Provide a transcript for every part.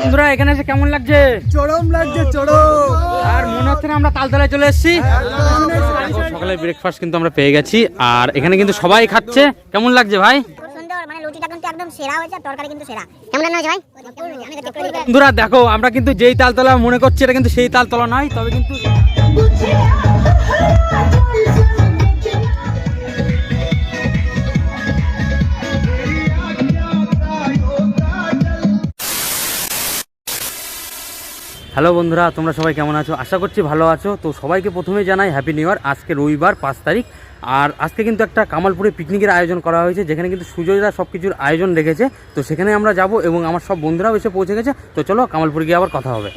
বন্ধুরা এখানে এসে কেমন লাগছে? চরম লাগছে চরম। আর মনে হচ্ছে না আমরা তালতলায় চলে এসেছি। সকালে ব্রেকফাস্ট কিন্তু আমরা পেয়ে গেছি আর এখানে কিন্তু সবাই খাচ্ছে। কেমন লাগছে ভাই? মানে লুচিটা কিন্তু একদম সেরা হয়েছে আর তরকারি কিন্তু সেরা। কেমন রান্না হয়েছে ভাই? বন্ধুরা দেখো আমরা কিন্তু যেই তালতলা মনে করছি এটা কিন্তু সেই তালতলা নয় তবে কিন্তু হ্যালো বন্ধুরা, তোমরা সবাই কেমন আছো? আশা করছি ভালো আছো। তো সবাইকে প্রথমে জানাই হ্যাপি নিউ ইয়ার আজকে রবিবার, পাঁচ তারিখ। আর আজকে কিন্তু একটা কামালপুরে পিকনিকের আয়োজন করা হয়েছে, যেখানে কিন্তু সুজয়রা সব কিছুর আয়োজন রেখেছে। তো সেখানে আমরা যাব এবং আমার সব বন্ধুরাও এসে পৌঁছে গেছে। তো চলো, কামালপুরে গিয়ে আবার কথা হবে।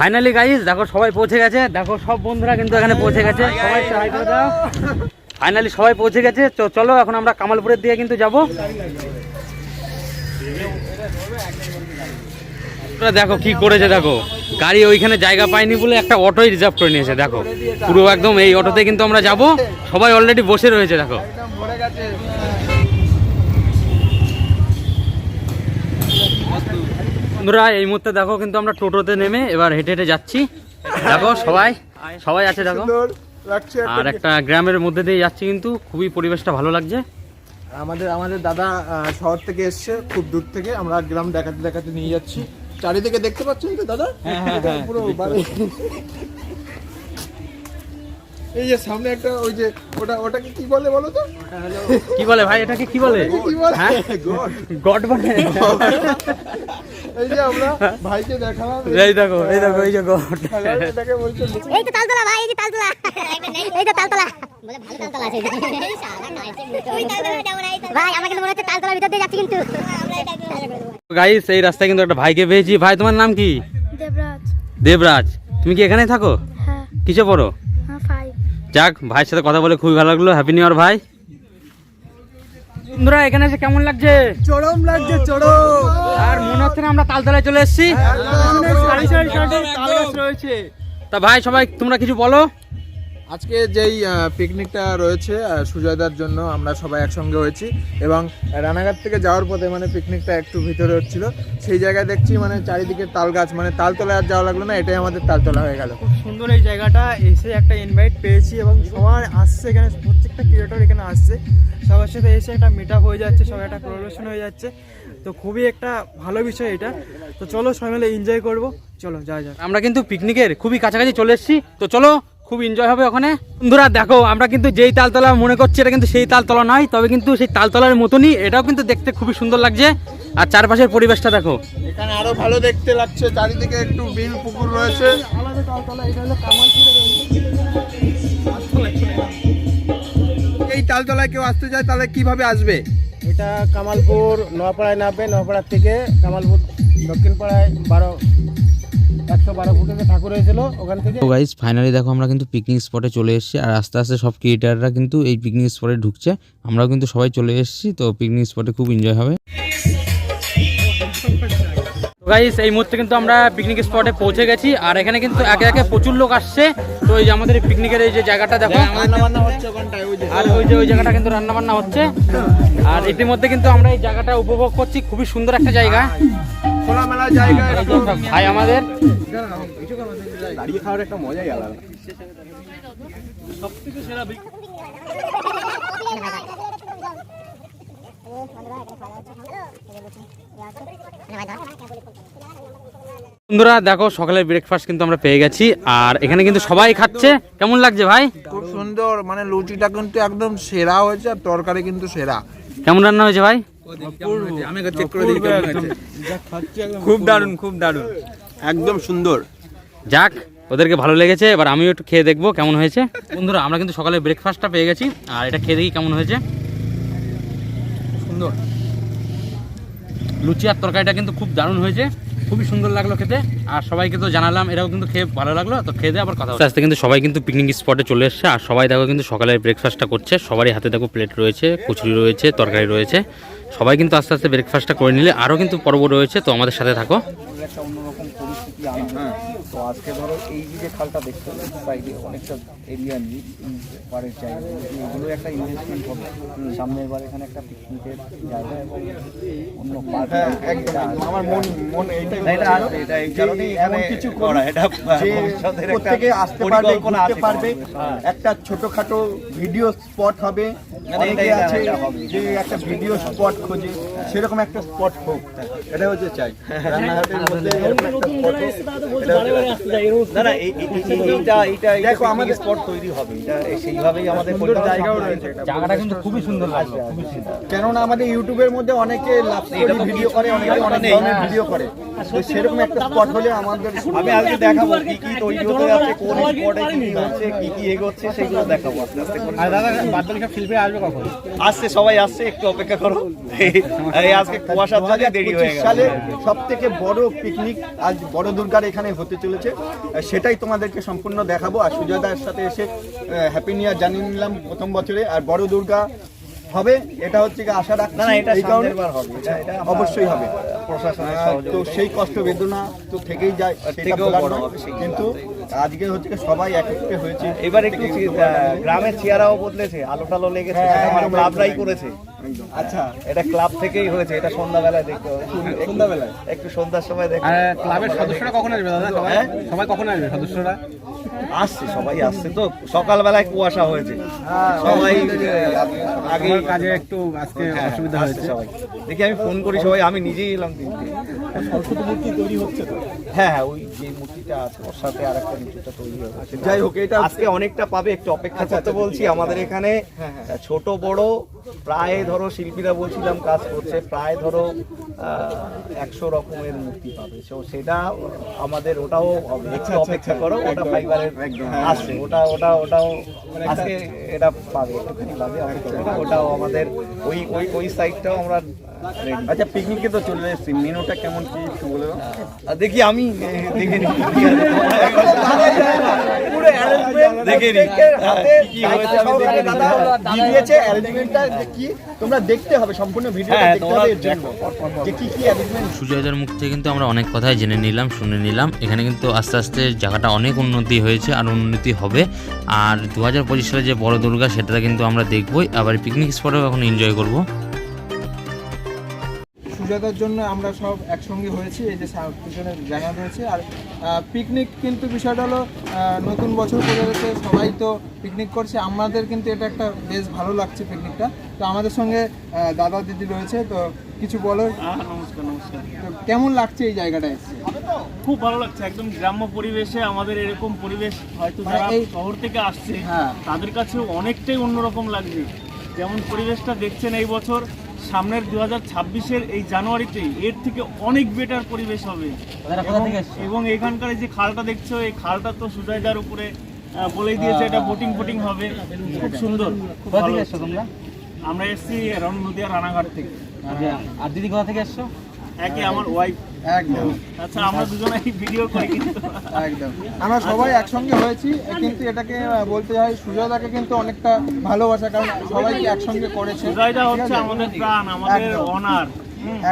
ফাইনালি গাইজ দেখো সবাই পৌঁছে গেছে। দেখো সব বন্ধুরা কিন্তু এখানে পৌঁছে গেছে। সবাই ফাইনালি সবাই পৌঁছে গেছে। তো চলো, এখন আমরা কামালপুরের দিকে কিন্তু যাব। তোরা দেখো কি করেছে, দেখো। গাড়ি ওইখানে জায়গা পায়নি বলে একটা অটোই রিজার্ভ করে নিয়েছে, দেখো। পুরো একদম এই অটোতে কিন্তু আমরা যাব। সবাই অলরেডি বসে রয়েছে, দেখো। বন্ধুরা, এই মুহূর্তে দেখো কিন্তু আমরা টোটোতে নেমে এবার হেঁটে হেঁটে যাচ্ছি। দেখো সবাই সবাই আছে, দেখো। আর একটা গ্রামের মধ্যে দিয়ে যাচ্ছি কিন্তু, খুবই পরিবেশটা ভালো লাগছে। আমাদের আমাদের দাদা শহর থেকে এসছে, খুব দূর থেকে। আমরা গ্রাম দেখাতে দেখাতে নিয়ে যাচ্ছি। চারিদিকে দেখতে পাচ্ছেন তো দাদা? পুরো বাড়ি। এই যে সামনে একটা ওই যে ওটা ওটাকে কি বলে বলো তো? কি বলে ভাই এটাকে কি বলে? কি বলে? হ্যাঁ? গড। বলে। এই যে আমরা ভাইকে দেখালাম। এই দেখো এই দেখো এই যে গড এটাকে বলছে এই তো তালতলা ভাই এই যে তালতলা। এই তো তালতলা। বলে ভালো তালতলা আছে। ভাই আমাকে মনে হচ্ছে তালতলার ভিতর দিয়ে যাচ্ছি কিন্তু। গাইস এই রাস্তায় কিন্তু একটা ভাইকে পেয়েছি। ভাই তোমার নাম কি? দেবরাজ। দেবরাজ। তুমি কি এখানেই থাকো? হ্যাঁ। কিসে পড়ো? হ্যাঁ যাক ভাইয়ের সাথে কথা বলে খুবই ভালো লাগল। হ্যাপি নিউ ইয়ার ভাই। বন্ধুরা এখানে এসে কেমন লাগছে? চরম লাগছে চরম। আর মনে হচ্ছে না আমরা তালতলায় চলে এসেছি। রয়েছে। তা ভাই সবাই তোমরা কিছু বলো? আজকে যেই পিকনিকটা রয়েছে সুজয়দার জন্য আমরা সবাই একসঙ্গে হয়েছি এবং রানাঘাট থেকে যাওয়ার পথে মানে পিকনিকটা একটু ভিতরে হচ্ছিল। সেই জায়গায় দেখছি মানে চারিদিকে তাল গাছ মানে তালতলা আর যাওয়া লাগল না এটাই আমাদের তালতলা হয়ে গেল। সুন্দর এই জায়গাটা এসে একটা ইনভাইট পেয়েছি এবং সবার আসছে এখানে প্রত্যেকটা ক্রিয়েটর এখানে আসছে। সবার সাথে এসে একটা মিট হয়ে যাচ্ছে সবাই একটা কোলাবোরেশন হয়ে যাচ্ছে। তো খুবই একটা ভালো বিষয় এটা। তো চলো সবাই মিলে এনজয় করব। চলো যা যা আমরা কিন্তু পিকনিকের খুবই কাছাকাছি চলে এসেছি। তো চলো খুব এনজয় হবে ওখানে। বন্ধুরা দেখো আমরা কিন্তু যেই তালতলা মনে করছি এটা কিন্তু সেই তালতলা নয় তবে কিন্তু সেই তালতলার মতনই এটাও কিন্তু দেখতে খুবই সুন্দর লাগছে। আর চারপাশের পরিবেশটা দেখো। এখানে আরও ভালো দেখতে লাগছে চারিদিকে একটু বিল পুকুর রয়েছে। আলাদা তালতলা এটা হলো কামালপুরে এই তালতলায় কেউ আসতে চায় তাহলে কীভাবে আসবে? এটা কামালপুর নোয়াপাড়ায় নামবে নোয়াপাড়ার থেকে কামালপুর দক্ষিণপাড়ায় বারো একশো গাইজ ফাইনালি দেখো আমরা কিন্তু পিকনিক স্পটে চলে এসেছি, আর আস্তে আস্তে সব ক্রিয়েটাররা কিন্তু এই পিকনিক স্পটে ঢুকছে। আমরাও কিন্তু সবাই চলে এসেছি, তো পিকনিক স্পটে খুব এনজয় হবে। গাইস এই মুহূর্তে কিন্তু আমরা পিকনিক স্পটে পৌঁছে গেছি আর এখানে কিন্তু একে একে প্রচুর লোক আসছে। তো এই যে আমাদের পিকনিকের এই যে জায়গাটা দেখো আর ওই যে ওই জায়গাটা কিন্তু রান্না বান্না হচ্ছে। আর ইতিমধ্যে কিন্তু আমরা এই জায়গাটা উপভোগ করছি খুবই সুন্দর একটা জায়গা। খোলামেলা জায়গা এই যে সব ভাই আমাদের। বন্ধুরা দেখো সকালের ব্রেকফাস্ট কিন্তু আমরা পেয়ে গেছি। আর এখানে কিন্তু সবাই খাচ্ছে। কেমন লাগছে ভাই? খুব সুন্দর মানে লুচিটা কিন্তু একদম সেরা হয়েছে আর তরকারি কিন্তু সেরা। কেমন রান্না হয়েছে ভাই? খুব দারুণ খুব দারুণ। একদম সুন্দর। যাক ওদেরকে ভালো লেগেছে। এবার আমিও একটু খেয়ে দেখব কেমন হয়েছে। বন্ধুরা আমরা কিন্তু সকালে ব্রেকফাস্টটা পেয়ে গেছি। আর এটা খেয়ে দেখি কেমন হয়েছে। সুন্দর। লুচি আর তরকারিটা কিন্তু খুব দারুণ হয়েছে। খুবই সুন্দর লাগল খেতে। আর সবাইকে তো জানালাম, এরাও কিন্তু খেয়ে ভালো লাগল। তো খেয়ে আবার কথা আস্তে আস্তে কিন্তু সবাই কিন্তু পিকনিক স্পটে চলে এসছে। আর সবাই দেখো কিন্তু সকালের ব্রেকফাস্টটা করছে। সবারই হাতে দেখো প্লেট রয়েছে, কচুরি রয়েছে, তরকারি রয়েছে। সবাই কিন্তু আস্তে আস্তে ব্রেকফাস্টটা করে নিলে আরও কিন্তু পর্ব রয়েছে। তো আমাদের সাথে থাকো। তো আজকে ধরো এই যে খালটা দেখছ সাইডে অনেকটা এরিয়া নিয়ে পাড়ের জায়গা। এগুলো একটা ইনভেস্টমেন্ট হবে। সামনের বার এখানে একটা পিকনিকের জায়গা এবং অন্য পার্ক হ্যাঁ। আমার মন মন এইটাই এটা আসবে, এটা এই যে কারণেই এখানে কিছু করা, এটা একটা প্রত্যেকে আসতে পারবে পারবে হ্যাঁ। একটা ছোটখাটো ভিডিও স্পট হবে। এটা- অনেকে আছে হবে। যে একটা ভিডিও স্পট খোঁজে সেরকম একটা স্পট হোক। এটা হচ্ছে চাই। রান্নাঘাটের মধ্যে কেননা আমাদের ইউটিউবের মধ্যে অনেকে লাভ ভিডিও করে অনেকে ভিডিও করে সেরকম একটা স্পট হলে আমি আজকে দেখাবো কি কি তৈরি হতে কোন স্পটে এগোচ্ছে সেগুলো দেখাবো দাদা আসছে, সবাই আসছে, একটু অপেক্ষা করো। আজকে জন্য দেরি হয়ে সালে সব থেকে বড় পিকনিক আজ বড় দুর্গার এখানে হতে চলেছে। সেটাই তোমাদেরকে সম্পূর্ণ দেখাবো। আর সুজয়দার সাথে এসে হ্যাপি নিউ ইয়ার জানিয়ে নিলাম প্রথম বছরে। আর বড় দুর্গা হবে এটা হচ্ছে কি আশা রাখছি। না এটা এই কারণে হবে। এটা অবশ্যই হবে। প্রশাসনের তো সেই কষ্ট বেদনা তো থেকেই যায় সেটা। কিন্তু আজকে হচ্ছে সবাই একত্রে হয়েছে। এবার একটু গ্রামের চেয়ারাও বদলেছে আলো টালো লেগেছে হ্যাঁ, আমার ক্লাবরাই করেছে। আচ্ছা। এটা ক্লাব থেকেই হয়েছে এটা সন্ধ্যাবেলায় দেখতে সন্ধ্যাবেলায়? একটু সন্ধ্যার সময় দেখতে ক্লাবের সদস্যরা কখন আসবে দাদা? সবাই হ্যাঁ? সবাই কখন আসবে সদস্যরা? আসছে সবাই আসছে তো। সকালবেলায় কুয়াশা হয়েছে। সবাই আগে কাজে একটু আজকে হ্যাঁ, অসুবিধা হয়েছে। সবাই। দেখি আমি ফোন করি সবাই আমি নিজেই এলাম তিনটে সরস্বতী মূর্তি তৈরি হচ্ছে তো? হ্যাঁ হ্যাঁ ওই যে মূর্তিটা আছে ওর সাথে আর একটা তৈরি যাই হোক এটা আজকে অনেকটা পাবে একটু অপেক্ষা করতে বলছি। আমাদের এখানে ছোট বড় প্রায় ধরো শিল্পীরা বলছিলাম কাজ করছে প্রায় ধরো একশো রকমের মূর্তি পাবে। তো সেটা আমাদের ওটাও। একটু অপেক্ষা করো ওটা ফাইবারের আসছে ওটা ওটা ওটাও আজকে এটা পাবে একটুখানি পাবে অপেক্ষা ওটাও আমাদের ওই ওই ওই সাইডটাও আমরা। আচ্ছা পিকনিকে তো চলে এসেছি। মেনুটা কেমন কি একটু বলে দেখি আমি দেখে নিই দেখে নিই কি হয়েছে আমি দেখে নিই দিয়েছে? অ্যারেঞ্জমেন্টটা কি তোমরা দেখতে হবে সম্পূর্ণ ভিডিওটা হ্যাঁ, দেখতে হবে এর জন্য। যে কি কি অ্যারেঞ্জমেন্ট সুজয়দার মুখ থেকে কিন্তু আমরা অনেক কথাই জেনে নিলাম শুনে নিলাম। এখানে কিন্তু আস্তে আস্তে জায়গাটা অনেক উন্নতি হয়েছে আর উন্নতি হবে। আর দু হাজার পঁচিশ সালে যে বড় দুর্গা সেটা কিন্তু আমরা দেখবই। আবার পিকনিক স্পটেও এখন এনজয় করব। সুজাতার জন্য আমরা সব একসঙ্গে হয়েছি এই যে পিছনে জায়গা রয়েছে আর পিকনিক কিন্তু বিষয়টা হলো নতুন বছর গেছে সবাই তো পিকনিক করছে। আমাদের কিন্তু এটা একটা বেশ ভালো লাগছে পিকনিকটা তো আমাদের সঙ্গে দাদা দিদি রয়েছে তো কিছু বলো। নমস্কার নমস্কার। তো কেমন লাগছে এই জায়গাটায়? এসে? খুব ভালো লাগছে একদম গ্রাম্য পরিবেশে আমাদের এরকম পরিবেশ হয়তো মানে যারা শহর থেকে আসছে হ্যাঁ। তাদের কাছেও অনেকটাই অন্যরকম লাগছে। যেমন পরিবেশটা দেখছেন এই বছর সামনের দু হাজার ছাব্বিশের এই জানুয়ারিতে এর থেকে অনেক বেটার পরিবেশ হবে। এবং- এখানকার যে খালটা দেখছ এই খালটা তো সুজাইদার উপরে বলেই দিয়েছে এটা বোটিং ফোটিং হবে। খুব সুন্দর আমরা এসছি রণ নদিয়া রানাঘাট থেকে। আর দিদি কোথা থেকে এসছো? একে আমার ওয়াইফ একদম। আচ্ছা আমরা দুজনেই ভিডিও করি। কিন্তু একদম। আমরা সবাই একসঙ্গে হয়েছি কিন্তু এটাকে বলতে হয় সুজয়দাকে কিন্তু অনেকটা ভালোবাসা কারণ সবাইকে একসঙ্গে করেছে। সুজয়দা হচ্ছে আমাদের প্রাণ আমাদের অনার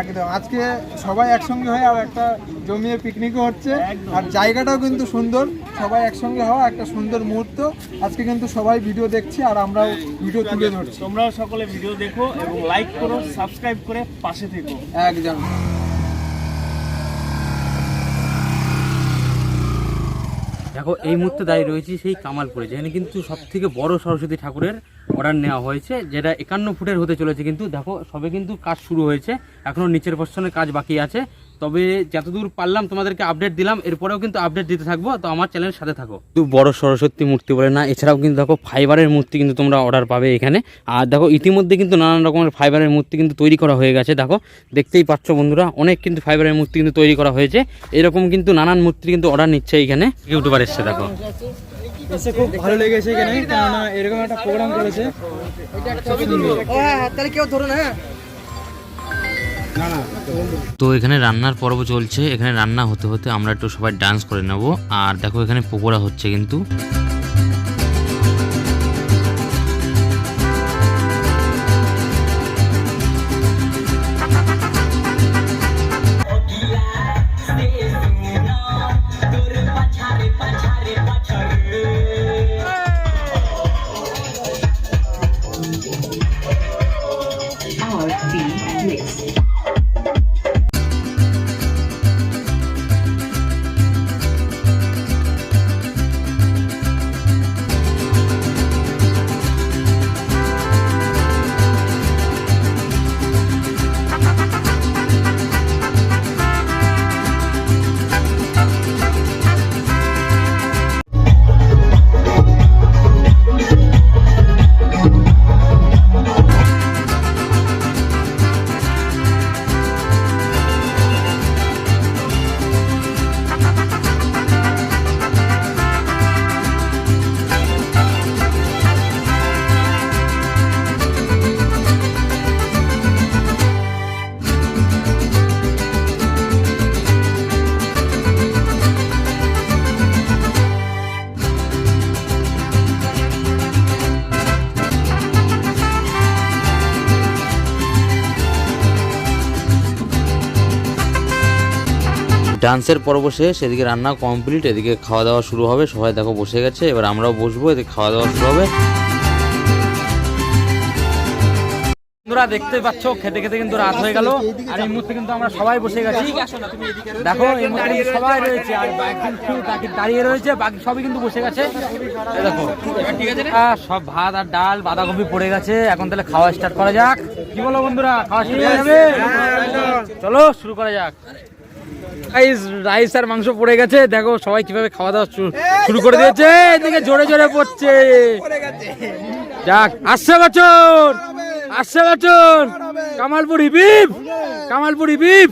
একদম। আজকে সবাই একসঙ্গে হয়ে আর একটা জমিয়ে পিকনিকও হচ্ছে। আর জায়গাটাও কিন্তু সুন্দর। সবাই একসঙ্গে হওয়া একটা সুন্দর মুহূর্ত। আজকে কিন্তু সবাই ভিডিও দেখছি আর আমরাও ভিডিও তুলে ধরছি। তোমরাও সকলে ভিডিও দেখো এবং লাইক করো সাবস্ক্রাইব করে পাশে থেকো। একদম। দেখো, এই মুহূর্তে দাঁড়িয়ে রয়েছি সেই কামালপুরে, যেখানে কিন্তু সব থেকে বড় সরস্বতী ঠাকুরের অর্ডার নেওয়া হয়েছে, যেটা একান্ন ফুটের হতে চলেছে কিন্তু, দেখো, সবে কিন্তু কাজ শুরু হয়েছে, এখনও নিচের পশ্চনে কাজ বাকি আছে। তবে যতদূর পারলাম তোমাদেরকে আপডেট দিলাম এরপরেও কিন্তু আপডেট দিতে থাকব তো আমার চ্যানেলের সাথে থাকো। তো বড় সরস্বতী মূর্তি বলে না এছাড়াও কিন্তু দেখো ফাইবারের মূর্তি কিন্তু তোমরা অর্ডার পাবে এখানে। আর দেখো ইতিমধ্যে কিন্তু নানান রকমের ফাইবারের মূর্তি কিন্তু তৈরি করা হয়ে গেছে দেখো। দেখতেই পাচ্ছ বন্ধুরা অনেক কিন্তু ফাইবারের মূর্তি কিন্তু তৈরি করা হয়েছে। এরকম কিন্তু নানান মূর্তি কিন্তু অর্ডার নিচ্ছে এখানে। ইউটিউবার এসছে দেখো। এসে খুব ভালো লেগেছে এখানে কেননা এরকম একটা প্রোগ্রাম করেছে। তো এখানে রান্নার পর্ব চলছে। এখানে রান্না হতে হতে আমরা একটু সবাই ডান্স করে নেব। আর দেখো এখানে পকোড়া হচ্ছে কিন্তু। Next. ডান্সের পর্ব শেষ এদিকে রান্না কমপ্লিট এদিকে খাওয়া দাওয়া শুরু হবে। সবাই দেখো বসে গেছে এবার আমরাও বসবো এদিকে খাওয়া দাওয়া শুরু হবে। বন্ধুরা দেখতে পাচ্ছ খেতে খেতে কিন্তু রাত হয়ে গেল আর এই মুহূর্তে কিন্তু আমরা সবাই বসে গেছি। দেখো এই মুহূর্তে সবাই রয়েছে আর তাকে দাঁড়িয়ে রয়েছে বাকি সবই কিন্তু বসে গেছে। এই দেখো সব ভাত আর ডাল বাঁধাকপি পড়ে গেছে এখন তাহলে খাওয়া স্টার্ট করা যাক। কি বলো বন্ধুরা খাওয়া শুরু করা যাবে? চলো শুরু করা যাক। রাইস রাইস আর মাংস পড়ে গেছে। দেখো সবাই কীভাবে খাওয়া দাওয়া শুরু- করে দিয়েছে। এদিকে জোরে জোরে পড়ছে। যাক, আসছে বছর। আসছে বছর। কামালপুরি বিপ কামালপুরি বিপ